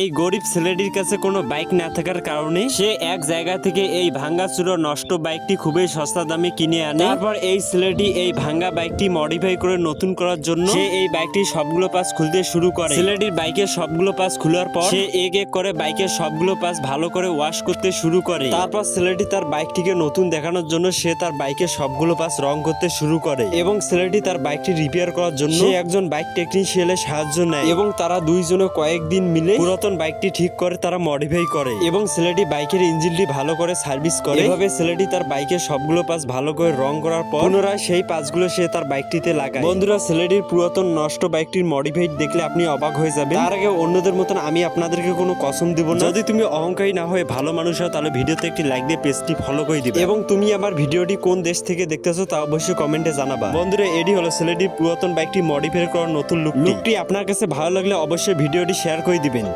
এই গরিব ছেলেটির কাছে কোনো বাইক না থাকার কারণে সে এক জায়গা থেকে এই ভাঙ্গা চুরো নষ্ট বাইকটি খুবই সস্তা দামে কিনে আনে। তারপর এই ছেলেটি এই ভাঙ্গা বাইকটি মডিফাই করে নতুন করার জন্য সে এই বাইকটি সবগুলো পাস খুলতে শুরু করে। ছেলেটির বাইকের সবগুলো পাস খোলার পর সে এক এক করে বাইকের সবগুলো পাস ভালো করে ওয়াশ করতে শুরু করে। তারপর ছেলেটি তার বাইকটিকে নতুন দেখানোর জন্য সে তার বাইকের সবগুলো পাস রং করতে শুরু করে এবং ছেলেটি তার বাইকটি রিপেয়ার করার জন্য একজন বাইক টেকনিশিয়ানের সাহায্য নেয় এবং তারা দুইজনে কয়েকদিন মিলে পুরাতন বাইকটি ঠিক করে তারা মডিফাই করে এবং ছেলেটি বাইকের ইঞ্জিনটি ভালো করে সার্ভিস করে। এভাবে ছেলেটি তার বাইকের সবগুলো পাস ভালো করে রং করার পর পুনরায় সেই পাসগুলো সে তার বাইকটিতে লাগায়। বন্ধুরা, ছেলেটির পুরাতন নষ্ট বাইকটির মডিফাইড দেখলে আপনি অবাক হয়ে যাবেন। তার আগে অন্যদের মতন আমি আপনাদেরকে কোনো কসম দিব না। যদি তুমি অহংকারী না হয়ে ভালো মানুষ হও, তাহলে ভিডিওতে একটি লাইক দিয়ে পেজটি ফলো করে দিবে। এবং তুমি আমার ভিডিওটি কোন দেশ থেকে দেখতেছো, তা অবশ্যই কমেন্টে জানাবা। বন্ধুরা এডি হলো ছেলেটির পুরাতন বাইকটি মডিফাই করার নতুন লুক লুকটি আপনার কাছে ভালো লাগলে অবশ্যই ভিডিওটি শেয়ার করে দিবেন।